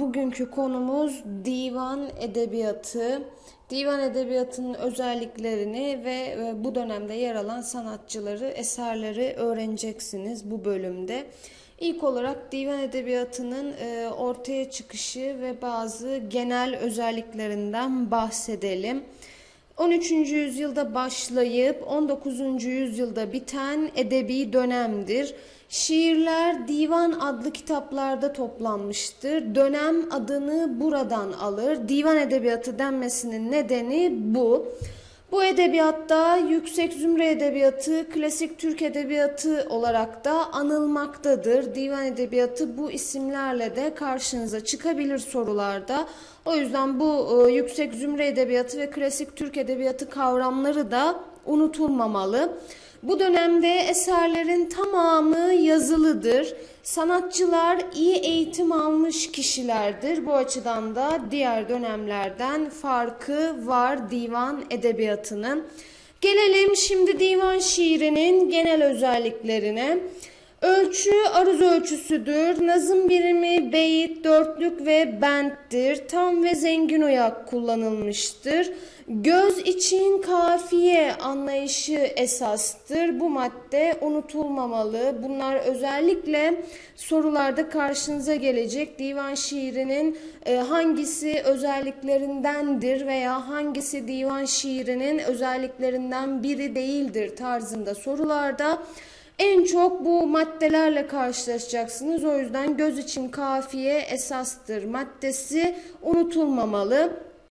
bugünkü konumuz divan edebiyatı. Divan edebiyatının özelliklerini ve e, bu dönemde yer alan sanatçıları, eserleri öğreneceksiniz bu bölümde. İlk olarak divan edebiyatının e, ortaya çıkışı ve bazı genel özelliklerinden bahsedelim. 13. yüzyılda başlayıp 19. yüzyılda biten edebi dönemdir. Şiirler divan adlı kitaplarda toplanmıştır. Dönem adını buradan alır. Divan edebiyatı denmesinin nedeni bu. Bu edebiyatta yüksek zümre edebiyatı, klasik Türk edebiyatı olarak da anılmaktadır. Divan edebiyatı bu isimlerle de karşınıza çıkabilir sorularda. O yüzden bu e, yüksek zümre edebiyatı ve klasik Türk edebiyatı kavramları da unutulmamalı. Bu dönemde eserlerin tamamı yazılıdır. Sanatçılar iyi eğitim almış kişilerdir. Bu açıdan da diğer dönemlerden farkı var divan edebiyatının. Gelelim şimdi divan şiirinin genel özelliklerine. Ölçü aruz ölçüsüdür. Nazım birimi beyit, dörtlük ve benttir. Tam ve zengin uyak kullanılmıştır. Göz için kafiye anlayışı esastır. Bu madde unutulmamalı. Bunlar özellikle sorularda karşınıza gelecek. Divan şiirinin e, hangisi özelliklerindendir veya hangisi divan şiirinin özelliklerinden biri değildir tarzında sorularda en çok bu maddelerle karşılaşacaksınız. O yüzden göz için kafiye esastır maddesi unutulmamalı.